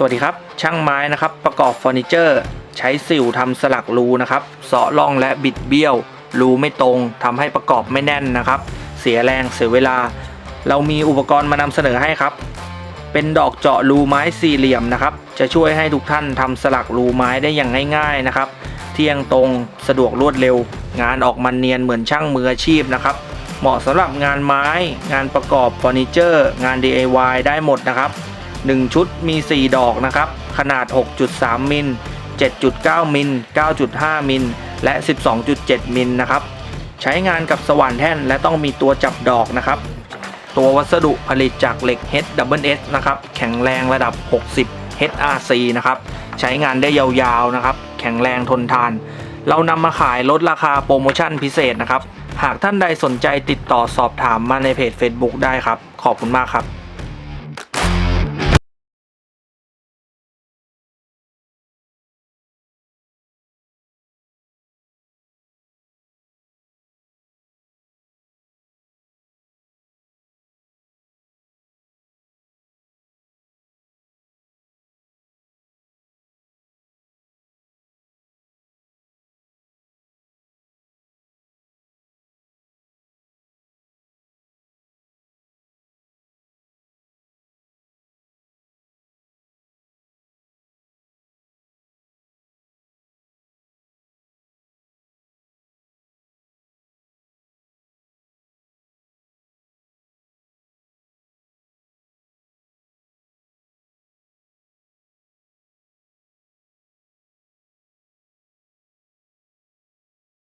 สวัสดีครับ ช่างไม้นะครับ ประกอบเฟอร์นิเจอร์ ใช้สิวทำสลักรูนะครับเสาะร่องและบิดเบี้ยว รูไม่ตรงทำให้ประกอบไม่แน่นนะครับ เสียแรงเสียเวลา เรามีอุปกรณ์มานำเสนอให้ครับ เป็นดอกเจาะรูไม้สี่เหลี่ยมนะครับ จะช่วยให้ทุกท่านทำสลักรูไม้ได้อย่างง่าย ๆนะครับ เที่ยงตรงสะดวกรวดเร็ว งานออกมันเนียนเหมือนช่างมืออาชีพนะครับ เหมาะสำหรับงานไม้ งานประกอบเฟอร์นิเจอร์ งาน DIY ได้หมดนะครับ 1 ชุดมี 4 ดอกนะครับ ขนาด 6.3 มิล 7.9 มิล 9.5 มิล และ 12.7 มิลนะครับ ใช้งานกับสว่านแท่นและต้องมีตัวจับดอกนะครับ ตัววัสดุผลิตจากเหล็ก HWS นะครับ แข็งแรงระดับ 60 HRC นะครับ ใช้งานได้ยาวๆนะครับ แข็งแรงทนทาน เรานำมาขายลดราคาโปรโมชั่นพิเศษนะครับ หากท่านใดสนใจติดต่อสอบถามมาในเพจ Facebook ได้ครับ ขอบคุณมากครับ